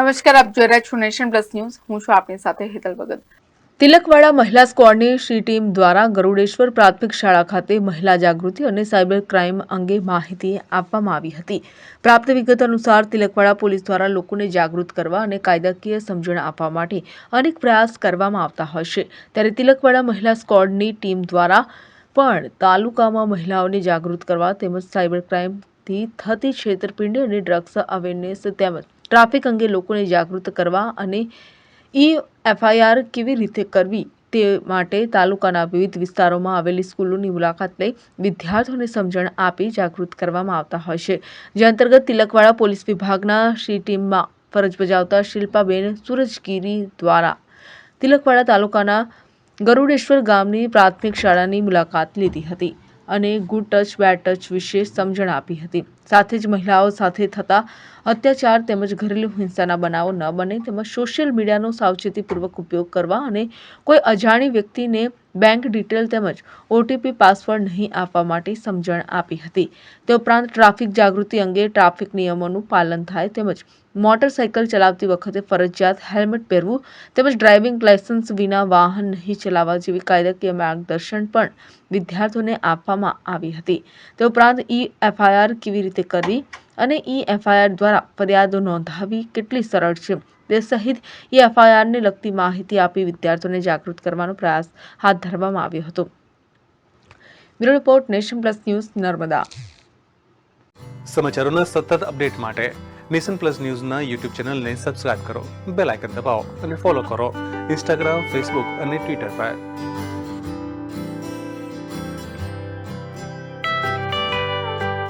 નમસ્કાર, આપ જોઈ રહ્યા છો નેશન પ્લસ ન્યૂઝ. હું છું આપની સાથે હેતલ ભગત. તિલકવાડા મહિલા સ્કવોડની શી ટીમ દ્વારા ગરુડેશ્વર પ્રાથમિક શાળા ખાતે મહિલા જાગૃતિ અને સાયબર ક્રાઇમ અંગે માહિતી આપવામાં આવી હતી. પ્રાપ્ત વિગત અનુસાર તિલકવાડા પોલીસ દ્વારા લોકોને જાગૃત કરવા અને કાયદાકીય સમજણ આપવા માટે અનેક પ્રયાસ કરવામાં આવતા છે. ત્યારે તિલકવાડા મહિલા સ્કવોડની ટીમ દ્વારા પણ તાલુકામાં મહિલાઓને જાગૃત કરવા તેમજ સાયબર ક્રાઇમથી થતી છેતરપિંડી અને ડ્રગ્સ અવેરનેસ તેમજ ટ્રાફિક અંગે લોકોને જાગૃત કરવા અને ઈ એફઆઈઆર કેવી રીતે કરવી તે માટે તાલુકાના વિવિધ વિસ્તારોમાં આવેલી સ્કૂલોની મુલાકાત લઈ વિદ્યાર્થીઓને સમજણ આપી જાગૃત કરવામાં આવતા હોય છે. જે અંતર્ગત તિલકવાડા પોલીસ વિભાગના શ્રી ટીમમાં ફરજ બજાવતા શિલ્પાબેન સુરજગીરી દ્વારા તિલકવાડા તાલુકાના ગરુડેશ્વર ગામની પ્રાથમિક શાળાની મુલાકાત લીધી હતી. અને ગુડ ટચ બેડ ટચ વિશે સમજણ આપી હતી. સાથે જ મહિલાઓ સાથે થતા અત્યાચાર તેમજ ઘરેલુ હિંસાના બનાવો ન બને તેમજ સોશિયલ મીડિયાનો સાવચેતીપૂર્વક ઉપયોગ કરવા અને કોઈ અજાણી વ્યક્તિને બેંક ડિટેલ તેમજ ઓટીપી પાસવર્ડ નહીં આપવા માટે સમજણ આપી હતી. તે ઉપરાંત ટ્રાફિક જાગૃતિ અંગે ટ્રાફિક નિયમોનું પાલન થાય તેમજ મોટરસાયકલ ચલાવતી વખતે ફરજિયાત હેલ્મેટ પહેરવું તેમજ ડ્રાઇવિંગ લાયસન્સ વિના વાહન નહીં ચલાવવા જેવી કાયદાકીય માર્ગદર્શન પણ વિદ્યાર્થીઓને આપવામાં આવી હતી. તે ઉપરાંત ઈ એફઆઈઆર કેવી રીતે કરવી? અને ઈ એફઆઈઆર દ્વારા ફરિયાદો નોંધાવી કેટલી સરળ છે? તે સહિત ઈ એફઆઈઆરને લગતી માહિતી આપી વિદ્યાર્થીઓને જાગૃત કરવાનો પ્રયાસ હાથ ધરવામાં આવ્યો હતો. Bureau report, nation plus news, Narmada. સમાચારોના સતત અપડેટ માટે નેશન પ્લસ ન્યૂઝના યુટ્યુબ ચેનલને સબસ્ક્રાઇબ કરો, બેલ આઇકન દબાવો અને ફોલો કરો. ઇન્સ્ટાગ્રામ, ફેસબુક અને ટ્વિટર પર.